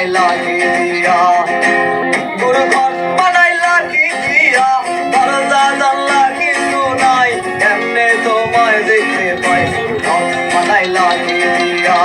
বানাইলা কি দিয়া গুরু ঘর বানাইলা কি দিয়া? দরজা জানলা কিছু নাই, এমনে তোমায় দেখতে পাই বানাইলা কি দিয়া?